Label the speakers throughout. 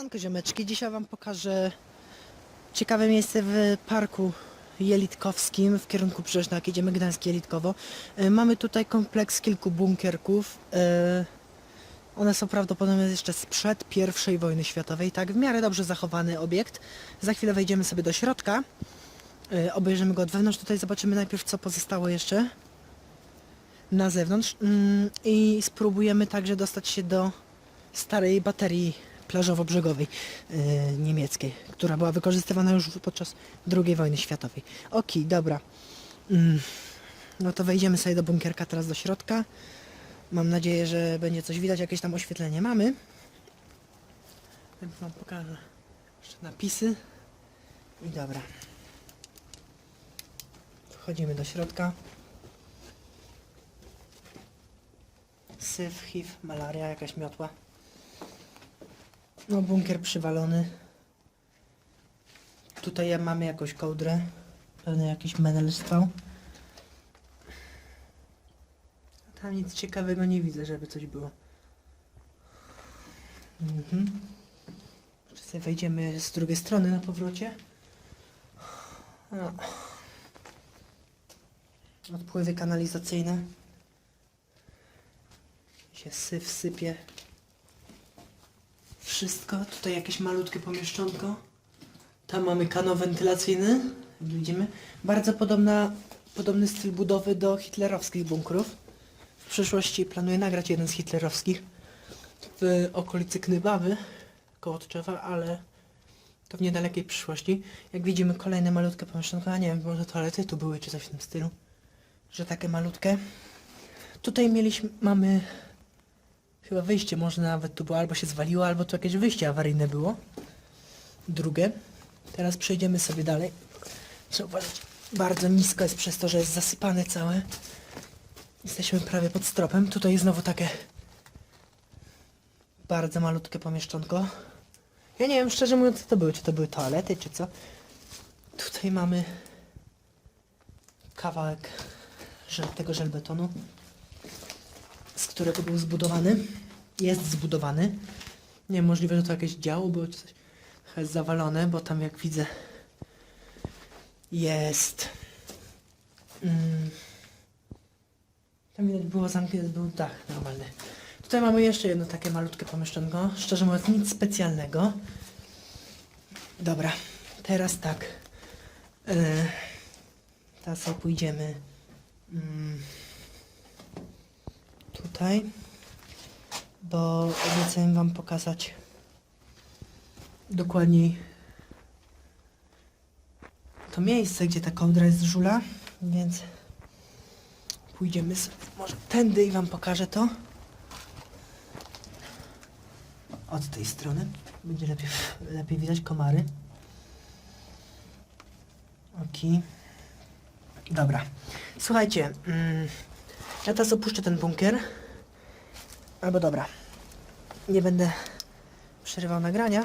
Speaker 1: Siemanko ziomeczki, dzisiaj wam pokażę ciekawe miejsce w parku Jelitkowskim w kierunku Brzeżna, jak jedziemy Gdańsk Jelitkowo. E, Mamy tutaj kompleks kilku bunkierków. E, One są prawdopodobnie jeszcze sprzed I wojny światowej, tak w miarę dobrze zachowany obiekt. Za chwilę wejdziemy sobie do środka, e, obejrzymy go od wewnątrz, tutaj zobaczymy najpierw co pozostało jeszcze na zewnątrz mm, i spróbujemy także dostać się do starej baterii plażowo-brzegowej yy, niemieckiej, która była wykorzystywana już podczas II wojny światowej. Okej, dobra. Mm, no to wejdziemy sobie do bunkierka teraz do środka. Mam nadzieję, że będzie coś widać, jakieś tam oświetlenie mamy. Wam pokażę jeszcze napisy. I dobra. Wchodzimy do środka. Syf, HIV, malaria, jakaś miotła. No, bunkier przywalony. Tutaj mamy jakąś kołdrę. Pewnie jakiś menel spał. A Tam nic ciekawego nie widzę, żeby coś było. Mhm. Wejdziemy z drugiej strony na powrocie. No. Odpływy kanalizacyjne. Się syf sypie. Wszystko. Tutaj jakieś malutkie pomieszczonko. Tam mamy kanał wentylacyjny. Widzimy. Bardzo podobna, podobny styl budowy do hitlerowskich bunkrów. W przyszłości planuję nagrać jeden z hitlerowskich w okolicy Knybawy koło Tczewa, ale to w niedalekiej przyszłości. Jak widzimy kolejne malutkie pomieszczonko, a nie wiem, może toalety tu były czy coś w tym stylu. Że takie malutkie. Tutaj mieliśmy, mamy Chyba wyjście może nawet tu było, albo się zwaliło, albo tu jakieś wyjście awaryjne było. Drugie. Teraz przejdziemy sobie dalej. Trzeba uważać. Bardzo nisko jest przez to, że jest zasypane całe. Jesteśmy prawie pod stropem. Tutaj znowu takie bardzo malutkie pomieszczonko. Ja nie wiem, szczerze mówiąc, co to były. Czy to były toalety, czy co? Tutaj mamy kawałek tego żelbetonu którego był zbudowany. Jest zbudowany. Nie możliwe, że to jakieś działo było czy coś. Jest zawalone, bo tam jak widzę jest. Mm, tam widać było zamknięty, był dach normalny. Tutaj mamy jeszcze jedno takie malutkie pomieszczonko. Szczerze mówiąc, nic specjalnego. Dobra, teraz tak. Yy, teraz sobie pójdziemy. Mm, tutaj, bo obiecałem Wam pokazać dokładniej to miejsce, gdzie ta kołdra jest z żula, więc pójdziemy sobie może tędy i Wam pokażę to. Od tej strony będzie lepiej, lepiej widać komary. Okej. Dobra. Słuchajcie, mm, ja teraz opuszczę ten bunkier. Albo dobra. Nie będę przerywał nagrania.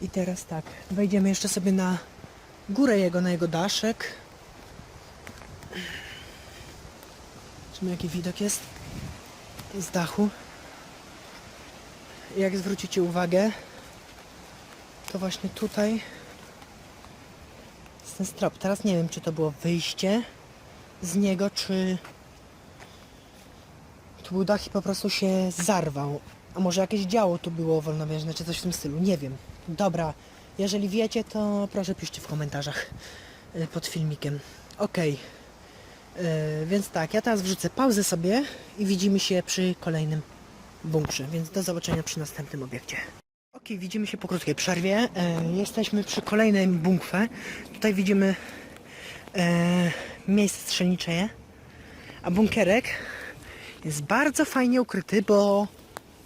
Speaker 1: I teraz tak. Wejdziemy jeszcze sobie na górę jego, na jego daszek. Zobaczymy jaki widok jest z dachu. Jak zwrócicie uwagę, to właśnie tutaj jest ten strop. Teraz nie wiem, czy to było wyjście z niego, czy tu był dach i po prostu się zarwał. A może jakieś działo tu było wolnowieżne, czy coś w tym stylu, nie wiem. Dobra, jeżeli wiecie, to proszę piszcie w komentarzach y, pod filmikiem. Okej, Y, więc tak, ja teraz wrzucę pauzę sobie i widzimy się przy kolejnym bunkrze, więc do zobaczenia przy następnym obiekcie. Ok, widzimy się po krótkiej przerwie. E, jesteśmy przy kolejnym bunkrze. Tutaj widzimy e, miejsce strzelnicze, a bunkerek jest bardzo fajnie ukryty, bo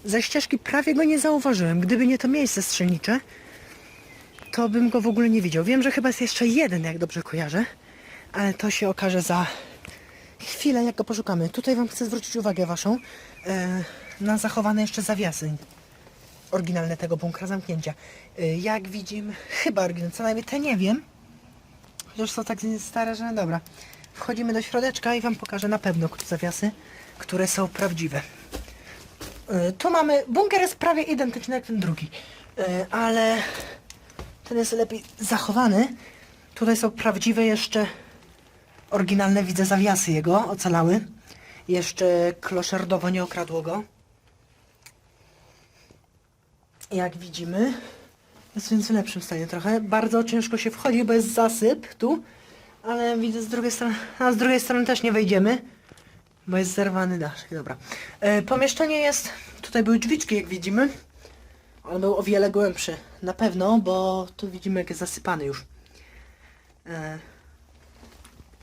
Speaker 1: ze ścieżki prawie go nie zauważyłem. Gdyby nie to miejsce strzelnicze, to bym go w ogóle nie widział. Wiem, że chyba jest jeszcze jeden, jak dobrze kojarzę, ale to się okaże za chwilę, jak go poszukamy. Tutaj Wam chcę zwrócić uwagę Waszą e, na zachowane jeszcze zawiasy oryginalne tego bunkra zamknięcia. E, jak widzimy, chyba oryginalne, co najmniej te nie wiem, chociaż są tak stare, że no dobra. Wchodzimy do środeczka i Wam pokażę na pewno zawiasy, które są prawdziwe. Y, Tu mamy, bunkier jest prawie identyczny jak ten drugi, Y, ale ten jest lepiej zachowany. Tutaj są prawdziwe jeszcze oryginalne, widzę zawiasy jego, ocalały. Jeszcze kloszardowo nie okradło go. Jak widzimy, jest więc w lepszym stanie trochę. Bardzo ciężko się wchodzi, bo jest zasyp tu, ale widzę z drugiej strony, a z drugiej strony też nie wejdziemy, bo jest zerwany daszek. Dobra. E, pomieszczenie jest, tutaj były drzwiczki, jak widzimy. On był o wiele głębszy, na pewno, bo tu widzimy, jak jest zasypany już. E,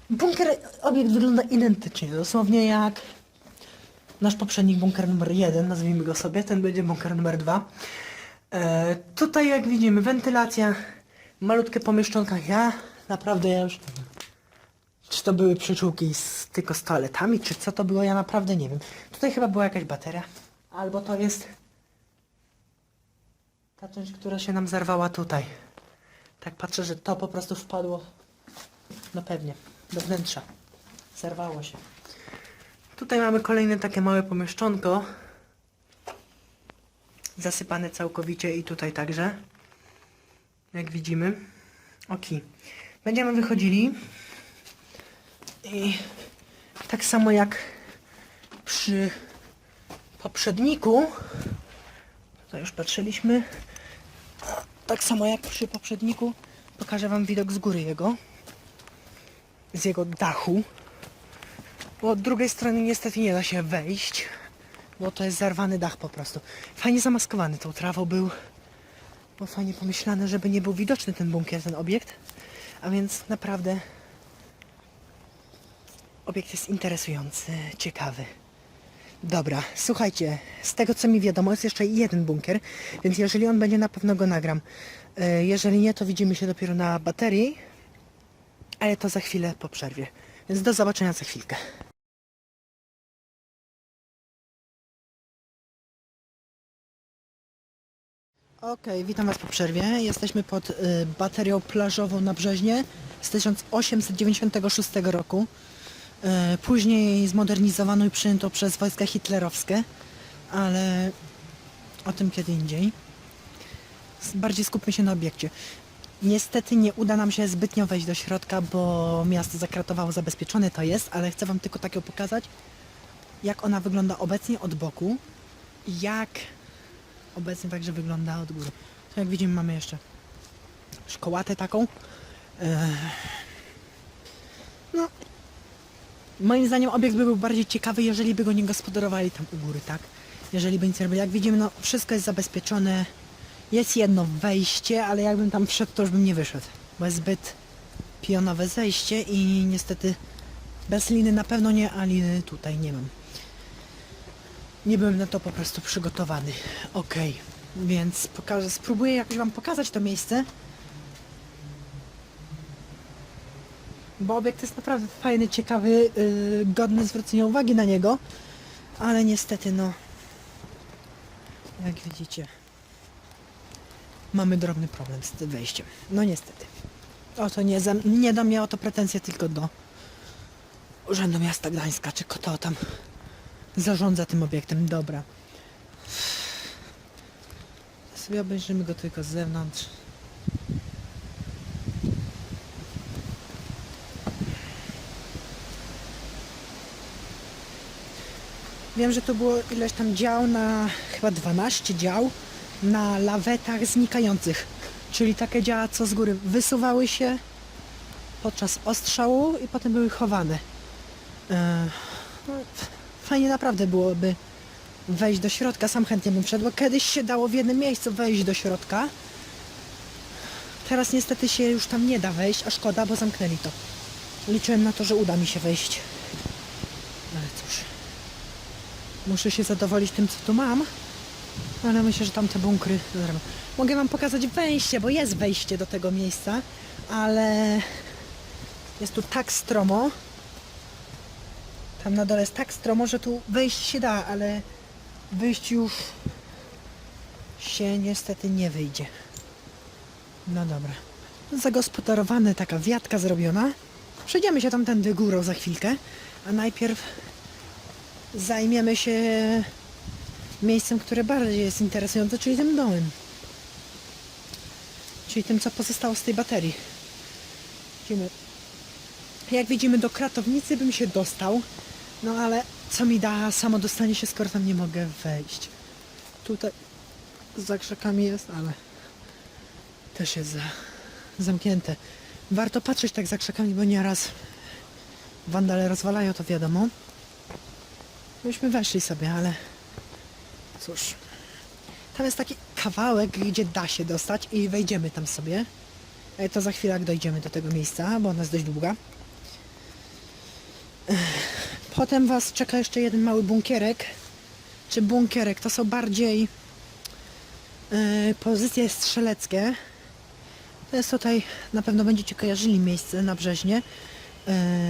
Speaker 1: bunkier, obiekt wygląda identycznie, dosłownie jak nasz poprzednik bunkier numer 1, nazwijmy go sobie, ten będzie bunkier numer 2. E, tutaj jak widzimy wentylacja, malutkie pomieszczonka, ja naprawdę ja już. Czy to były przyczółki z, tylko z toaletami, czy co to było, ja naprawdę nie wiem. Tutaj chyba była jakaś bateria, albo to jest ta część, która się nam zerwała tutaj. Tak patrzę, że to po prostu wpadło, no pewnie, do wnętrza. Zerwało się. Tutaj mamy kolejne takie małe pomieszczonko. Zasypane całkowicie i tutaj także. Jak widzimy. Ok. Będziemy wychodzili. I tak samo jak przy poprzedniku. Tutaj już patrzyliśmy. Tak samo jak przy poprzedniku. Pokażę wam widok z góry jego. Z jego dachu. Bo od drugiej strony niestety nie da się wejść, bo to jest zarwany dach po prostu. Fajnie zamaskowany tą trawą był, bo fajnie pomyślane, żeby nie był widoczny ten bunkier, ten obiekt. A więc naprawdę obiekt jest interesujący, ciekawy. Dobra, słuchajcie, z tego co mi wiadomo jest jeszcze jeden bunkier, więc jeżeli on będzie na pewno go nagram. E, Jeżeli nie, to widzimy się dopiero na baterii, ale to za chwilę po przerwie. Więc do zobaczenia za chwilkę. Okej, witam Was po przerwie. Jesteśmy pod y, baterią plażową na Brzeźnie z 1896 roku. Y, później zmodernizowaną i przyjętą przez wojska hitlerowskie, ale o tym kiedy indziej. Bardziej skupmy się na obiekcie. Niestety nie uda nam się zbytnio wejść do środka, bo miasto zakratowało, zabezpieczone to jest, ale chcę Wam tylko tak ją pokazać, jak ona wygląda obecnie od boku, jak obecnie także wygląda od góry. To jak widzimy mamy jeszcze szkołatę taką. Eee, No, moim zdaniem obiekt by był bardziej ciekawy, jeżeli by go nie gospodarowali tam u góry, tak? Jeżeli by nic nie robili. Jak widzimy, no wszystko jest zabezpieczone. Jest jedno wejście, ale jakbym tam wszedł, to już bym nie wyszedł, bo jest zbyt pionowe zejście i niestety bez liny na pewno nie, a liny tutaj nie mam. Nie byłem na to po prostu przygotowany. Okej, więc pokażę, spróbuję jakoś wam pokazać to miejsce. Bo obiekt jest naprawdę fajny, ciekawy, yy, godny zwrócenia uwagi na niego. Ale niestety, no... Jak widzicie, mamy drobny problem z tym wejściem. No niestety. Oto nie, zam- nie do mnie o to pretensje, tylko do Urzędu Miasta Gdańska, czy kto tam zarządza tym obiektem. Dobra. Sobie obejrzymy go tylko z zewnątrz. Wiem, że to było ileś tam dział na chyba 12 dział na lawetach znikających. Czyli takie działa, co z góry wysuwały się podczas ostrzału i potem były chowane. No, fajnie naprawdę byłoby wejść do środka. Sam chętnie bym wszedł, kiedyś się dało w jednym miejscu wejść do środka. Teraz niestety się już tam nie da wejść, a szkoda, bo zamknęli to. Liczyłem na to, że uda mi się wejść. Ale cóż. Muszę się zadowolić tym, co tu mam. Ale myślę, że tam te bunkry. Mogę wam pokazać wejście, bo jest wejście do tego miejsca, ale jest tu tak stromo. Tam na dole jest tak stromo, że tu wejść się da, ale wyjść już się niestety nie wyjdzie. No dobra. Zagospodarowane taka wiatka zrobiona. Przejdziemy się tamtędy górą za chwilkę, a najpierw zajmiemy się miejscem, które bardziej jest interesujące, czyli tym domem. Czyli tym, co pozostało z tej baterii. Jak widzimy, do kratownicy bym się dostał, no ale co mi da samo dostanie się, skoro tam nie mogę wejść. Tutaj za krzakami jest, ale też jest za, zamknięte. Warto patrzeć tak za krzakami, bo nieraz wandale rozwalają, to wiadomo. Myśmy weszli sobie, ale cóż. Tam jest taki kawałek, gdzie da się dostać i wejdziemy tam sobie. E, To za chwilę, jak dojdziemy do tego miejsca, bo ona jest dość długa. Ech, Potem Was czeka jeszcze jeden mały bunkierek. Czy bunkierek? To są bardziej e, pozycje strzeleckie. To jest tutaj, na pewno będziecie kojarzyli miejsce na Brzeźnie, e,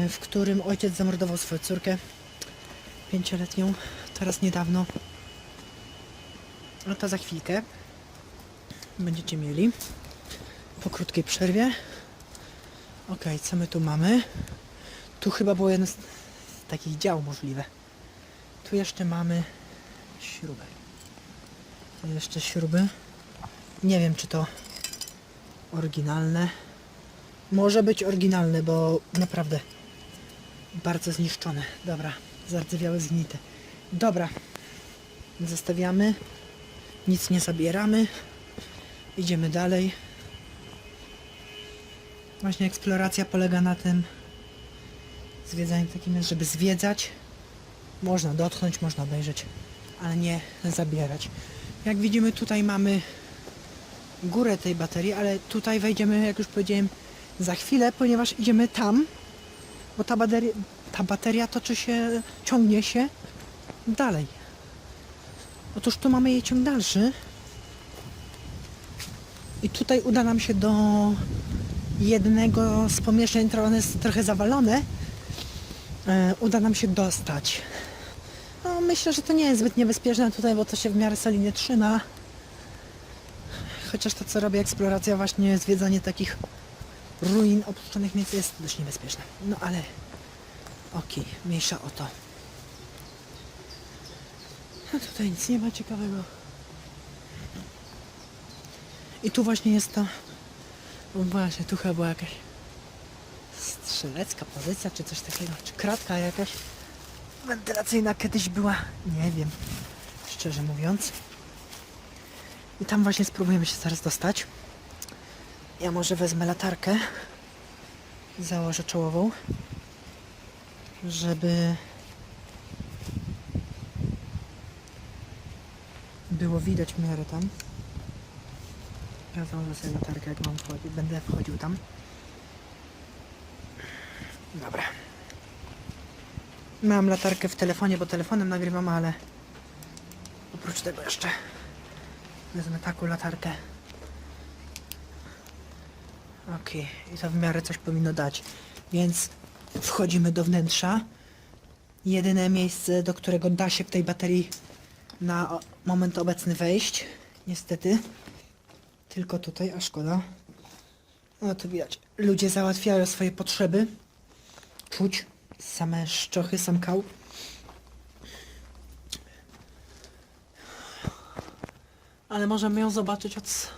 Speaker 1: w którym ojciec zamordował swoją córkę pięcioletnią, teraz niedawno. No to za chwilkę będziecie mieli po krótkiej przerwie. Ok, co my tu mamy? Tu chyba było jedno z takich dział możliwe. Tu jeszcze mamy śrubę. Tu jeszcze śruby. Nie wiem, czy to oryginalne. Może być oryginalne, bo naprawdę bardzo zniszczone. Dobra, zardzewiałe, zgnite. Dobra, zostawiamy. Nic nie zabieramy. Idziemy dalej. Właśnie eksploracja polega na tym zwiedzanie takim jest, żeby zwiedzać. Można dotknąć, można obejrzeć, ale nie zabierać. Jak widzimy tutaj mamy górę tej baterii, ale tutaj wejdziemy, jak już powiedziałem, za chwilę, ponieważ idziemy tam, bo ta bateria, ta bateria toczy się, ciągnie się dalej. Otóż tu mamy jej ciąg dalszy. I tutaj uda nam się do jednego z pomieszczeń, które jest trochę zawalone, uda nam się dostać. No, myślę, że to nie jest zbyt niebezpieczne tutaj, bo to się w miarę solidnie trzyma. Chociaż to, co robi eksploracja, właśnie zwiedzanie takich ruin opuszczonych miejsc jest dość niebezpieczne. No ale okej, mniejsza o to. A tutaj nic nie ma ciekawego. I tu właśnie jest to... Właśnie, tu chyba była jakaś strzelecka pozycja, czy coś takiego, czy kratka jakaś wentylacyjna kiedyś była, nie wiem, szczerze mówiąc. I tam właśnie spróbujemy się zaraz dostać. Ja może wezmę latarkę, założę czołową, żeby było widać w miarę tam. Ja założę sobie latarkę, jak mam wchodzić. Będę wchodził tam. Dobra. Mam latarkę w telefonie, bo telefonem nagrywam, ale oprócz tego jeszcze wezmę taką latarkę. Okej, i to w miarę coś powinno dać. Więc wchodzimy do wnętrza. Jedyne miejsce, do którego da się w tej baterii na moment obecny wejść. Niestety. Tylko tutaj, a szkoda. No to widać. Ludzie załatwiają swoje potrzeby. Czuć same szczochy, sam kał. Ale możemy ją zobaczyć od,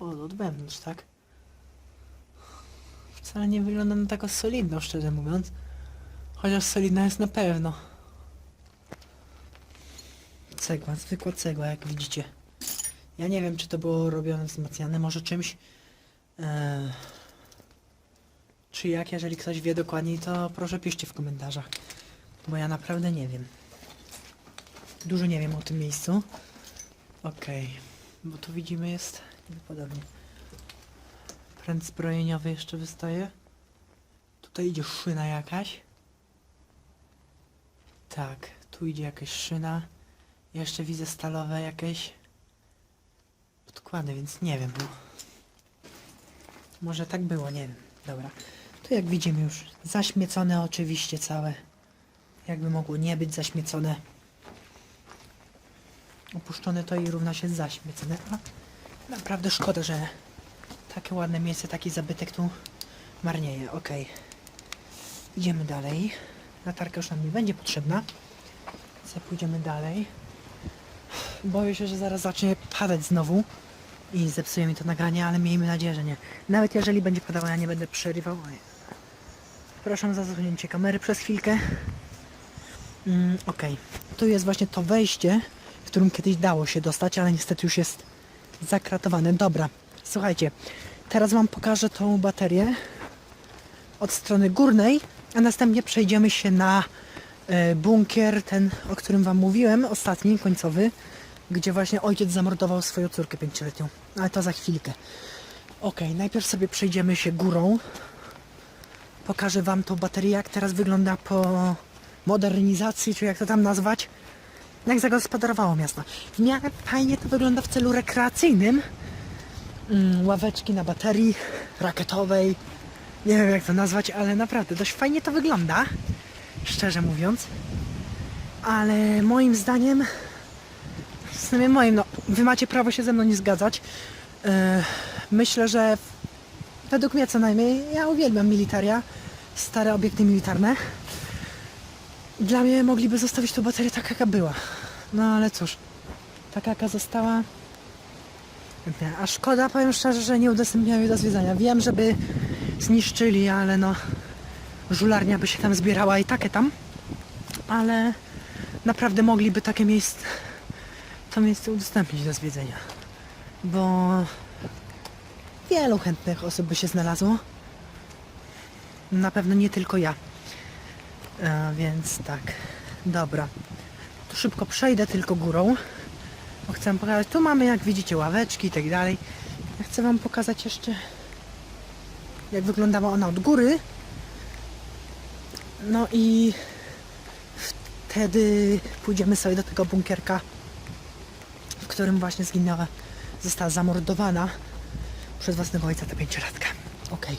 Speaker 1: od, od wewnątrz, tak? Wcale nie wygląda na taką solidną, szczerze mówiąc. Chociaż solidna jest na pewno. Cegła, zwykła cegła, jak widzicie. Ja nie wiem, czy to było robione wzmacniane, może czymś. Eee, czy jak, jeżeli ktoś wie dokładniej, to proszę piszcie w komentarzach. Bo ja naprawdę nie wiem. Dużo nie wiem o tym miejscu. Okej, bo tu widzimy jest podobnie. Pręt zbrojeniowy jeszcze wystaje. Tutaj idzie szyna jakaś. Tak, tu idzie jakaś szyna. Jeszcze widzę stalowe jakieś podkłady, więc nie wiem. Może tak było, nie wiem. Dobra. Tu jak widzimy już zaśmiecone oczywiście całe. Jakby mogło nie być zaśmiecone. Opuszczone to i równa się zaśmiecone. A naprawdę szkoda, że takie ładne miejsce, taki zabytek tu marnieje. Okej. Idziemy dalej. Latarka już nam nie będzie potrzebna. Co pójdziemy dalej. boję się, że zaraz zacznie padać znowu i zepsuje mi to nagranie, ale miejmy nadzieję, że nie. Nawet jeżeli będzie padało, ja nie będę przerywał. Proszę za zasunięcie kamery przez chwilkę. Mm, Okej, tu jest właśnie to wejście, którym kiedyś dało się dostać, ale niestety już jest zakratowane. Dobra, słuchajcie, teraz Wam pokażę tą baterię od strony górnej, a następnie przejdziemy się na e, bunkier, ten, o którym Wam mówiłem, ostatni, końcowy, gdzie właśnie ojciec zamordował swoją córkę pięcioletnią. Ale to za chwilkę. Okej, najpierw sobie przejdziemy się górą. Pokażę Wam tą baterię, jak teraz wygląda po modernizacji, czy jak to tam nazwać. Jak zagospodarowało miasto. W miarę fajnie to wygląda w celu rekreacyjnym. Mm, ławeczki na baterii rakietowej. Nie wiem jak to nazwać, ale naprawdę dość fajnie to wygląda. Szczerze mówiąc. Ale moim zdaniem w sumie moim, no, wy macie prawo się ze mną nie zgadzać. Yy, myślę, że według mnie co najmniej, ja uwielbiam militaria, stare obiekty militarne. Dla mnie mogliby zostawić tą baterię tak jaka była. No ale cóż, taka jaka została. A szkoda, powiem szczerze, że nie udostępniają jej do zwiedzania. Wiem, żeby zniszczyli, ale no żularnia by się tam zbierała i takie tam. Ale naprawdę mogliby takie miejsce to miejsce udostępnić do zwiedzenia. Bo wielu chętnych osób by się znalazło. Na pewno nie tylko ja. E, więc tak, dobra. Tu szybko przejdę tylko górą. Bo chcę pokazać. Tu mamy, jak widzicie, ławeczki i tak dalej. Ja chcę Wam pokazać jeszcze, jak wyglądała ona od góry. No i wtedy pójdziemy sobie do tego bunkierka w którym właśnie zginęła, została zamordowana przez własnego ojca ta pięciolatka. Okej.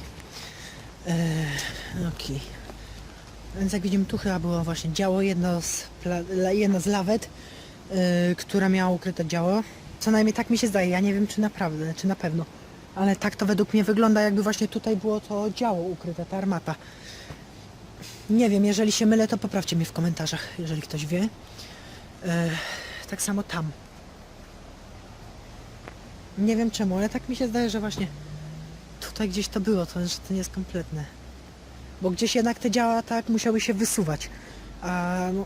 Speaker 1: Eee, Okej. Więc jak widzimy, tu chyba było właśnie działo, jedno z, jedna z lawet, yy, która miała ukryte działo. Co najmniej tak mi się zdaje, ja nie wiem czy naprawdę, czy na pewno. Ale tak to według mnie wygląda, jakby właśnie tutaj było to działo ukryte, ta armata. Nie wiem, jeżeli się mylę, to poprawcie mnie w komentarzach, jeżeli ktoś wie. Yy, tak samo tam. Nie wiem czemu, ale tak mi się zdaje, że właśnie tutaj gdzieś to było, to, że to nie jest kompletne. Bo gdzieś jednak te działa tak musiały się wysuwać. A no,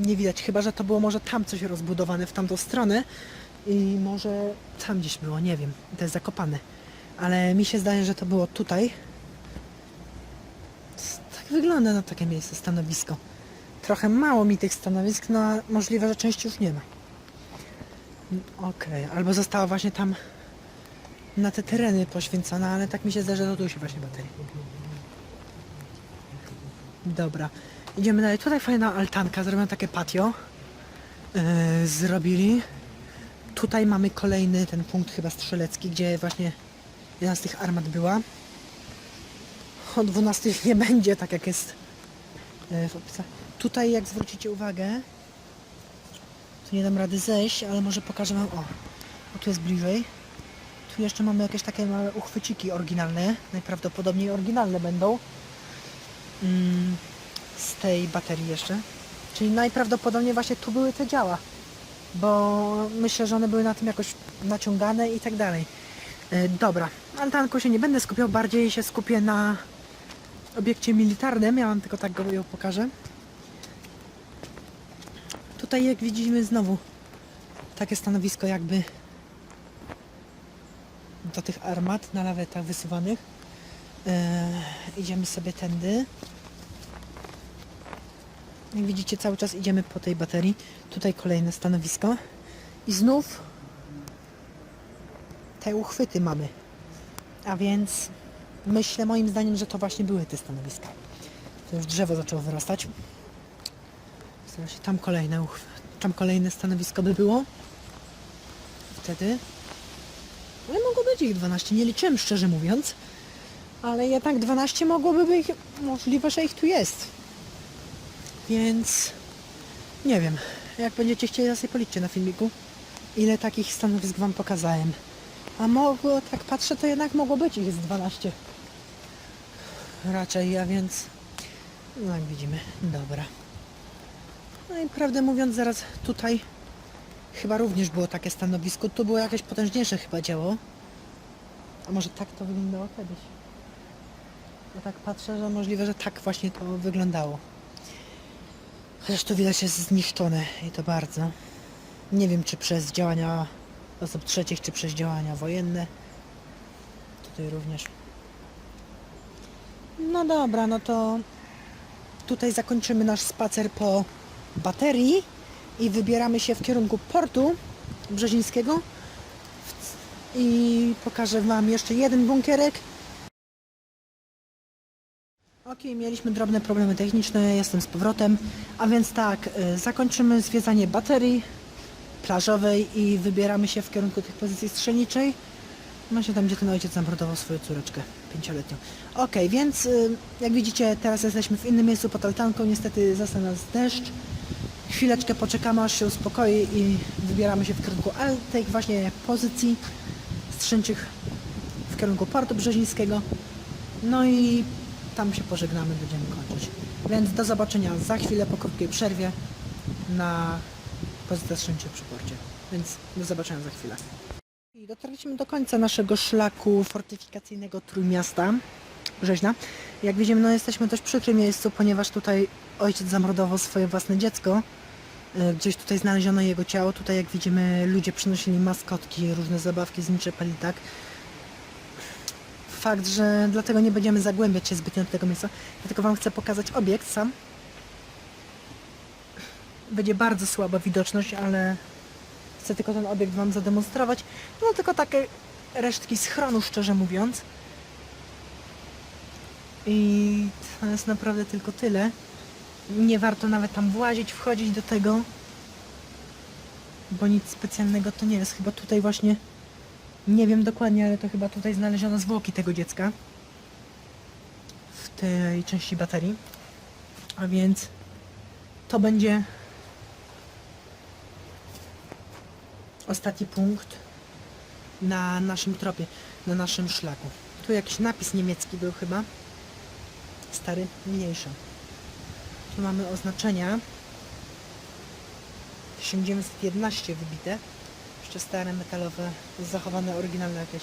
Speaker 1: nie widać, chyba że to było może tam coś rozbudowane w tamtą stronę i może tam gdzieś było, nie wiem. To jest zakopane. Ale mi się zdaje, że to było tutaj. Tak wygląda na takie miejsce, stanowisko. Trochę mało mi tych stanowisk, no a możliwe, że części już nie ma. Okej, albo została właśnie tam na te tereny poświęcona, ale tak mi się zdaje, że tu się właśnie baterii. Dobra, idziemy dalej. Tutaj fajna altanka, zrobione takie patio. Yy, zrobili. Tutaj mamy kolejny ten punkt chyba strzelecki, gdzie właśnie jedna z tych armat była. O 12 nie będzie, tak jak jest yy, w opisach. Tutaj jak zwrócicie uwagę, tu nie dam rady zejść, ale może pokażę wam. O, o tu jest bliżej. Tu jeszcze mamy jakieś takie małe uchwyciki oryginalne. Najprawdopodobniej oryginalne będą. Mm, z tej baterii jeszcze. Czyli najprawdopodobniej właśnie tu były te działa. Bo myślę, że one były na tym jakoś naciągane i tak dalej. E, dobra, ale tanku się nie będę skupiał, bardziej się skupię na obiekcie militarnym. Ja wam tylko tak go pokażę. Tutaj jak widzimy znowu takie stanowisko jakby do tych armat na lawetach wysuwanych. Eee, idziemy sobie tędy. Jak widzicie cały czas idziemy po tej baterii. Tutaj kolejne stanowisko. I znów te uchwyty mamy. A więc myślę moim zdaniem, że to właśnie były te stanowiska. To już drzewo zaczęło wyrastać. Się tam kolejne, tam kolejne stanowisko by było. Wtedy. Ale mogło być ich 12, nie liczyłem szczerze mówiąc. Ale jednak 12 mogłoby być, możliwe, że ich tu jest. Więc nie wiem, jak będziecie chcieli, sobie policzcie na filmiku, ile takich stanowisk wam pokazałem. A mogło, tak patrzę, to jednak mogło być ich z 12. Raczej, a więc no jak widzimy, dobra. No i prawdę mówiąc, zaraz tutaj chyba również było takie stanowisko. Tu było jakieś potężniejsze chyba działo. A może tak to wyglądało kiedyś? Ja tak patrzę, że możliwe, że tak właśnie to wyglądało. Chociaż tu widać jest zniszczone i to bardzo. Nie wiem, czy przez działania osób trzecich, czy przez działania wojenne. Tutaj również. No dobra, no to tutaj zakończymy nasz spacer po baterii i wybieramy się w kierunku portu brzezińskiego i pokażę Wam jeszcze jeden bunkierek. Ok, mieliśmy drobne problemy techniczne, jestem z powrotem, a więc tak, y, zakończymy zwiedzanie baterii plażowej i wybieramy się w kierunku tych pozycji strzelniczej. Właśnie tam, gdzie ten ojciec zamordował swoją córeczkę pięcioletnią. Ok, więc y, jak widzicie, teraz jesteśmy w innym miejscu pod altanką. Niestety zastał nas deszcz. Chwileczkę poczekamy, aż się uspokoi i wybieramy się w kierunku tych właśnie pozycji strzelniczych w kierunku portu brzezińskiego. No i tam się pożegnamy, będziemy kończyć. Więc do zobaczenia za chwilę po krótkiej przerwie na pozycjach strzelniczych przy porcie. Więc do zobaczenia za chwilę. I dotarliśmy do końca naszego szlaku fortyfikacyjnego Trójmiasta Brzeźna. Jak widzimy, no jesteśmy w dość przykrym miejscu, ponieważ tutaj ojciec zamordował swoje własne dziecko. Y, Gdzieś tutaj znaleziono jego ciało. Tutaj jak widzimy ludzie przynosili maskotki, różne zabawki z niczepeli, tak. Fakt, że dlatego nie będziemy zagłębiać się zbytnio do tego miejsca. Dlatego Wam chcę pokazać obiekt sam. Będzie bardzo słaba widoczność, ale chcę tylko ten obiekt Wam zademonstrować. No tylko takie resztki schronu, szczerze mówiąc. I to jest naprawdę tylko tyle. Nie warto nawet tam włazić, wchodzić do tego. Bo nic specjalnego to nie jest. Chyba tutaj właśnie, nie wiem dokładnie, ale to chyba tutaj znaleziono zwłoki tego dziecka. W tej części baterii. A więc to będzie ostatni punkt na naszym tropie, na naszym szlaku. Tu jakiś napis niemiecki był chyba. Stary, mniejszy. Tu mamy oznaczenia. 1911 wybite. Jeszcze stare metalowe, zachowane oryginalne jakieś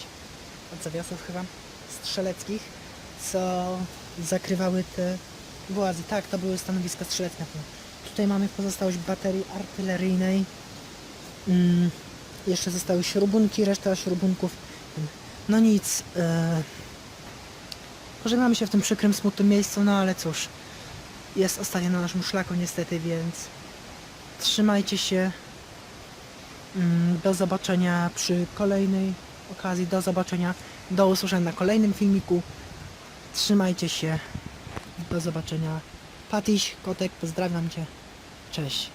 Speaker 1: od zawiasów chyba strzeleckich, co zakrywały te włazy. Tak, to były stanowiska strzeleckie. Tutaj mamy pozostałość baterii artyleryjnej. Mm, jeszcze zostały śrubunki, reszta śrubunków. No nic. E, pożegnamy się w tym przykrym, smutnym miejscu, no ale cóż. Jest ostatnie na naszym szlaku niestety, więc trzymajcie się. Mm, Do zobaczenia przy kolejnej okazji. Do zobaczenia. Do usłyszenia na kolejnym filmiku. Trzymajcie się. Do zobaczenia. Patiś, kotek, pozdrawiam Cię. Cześć.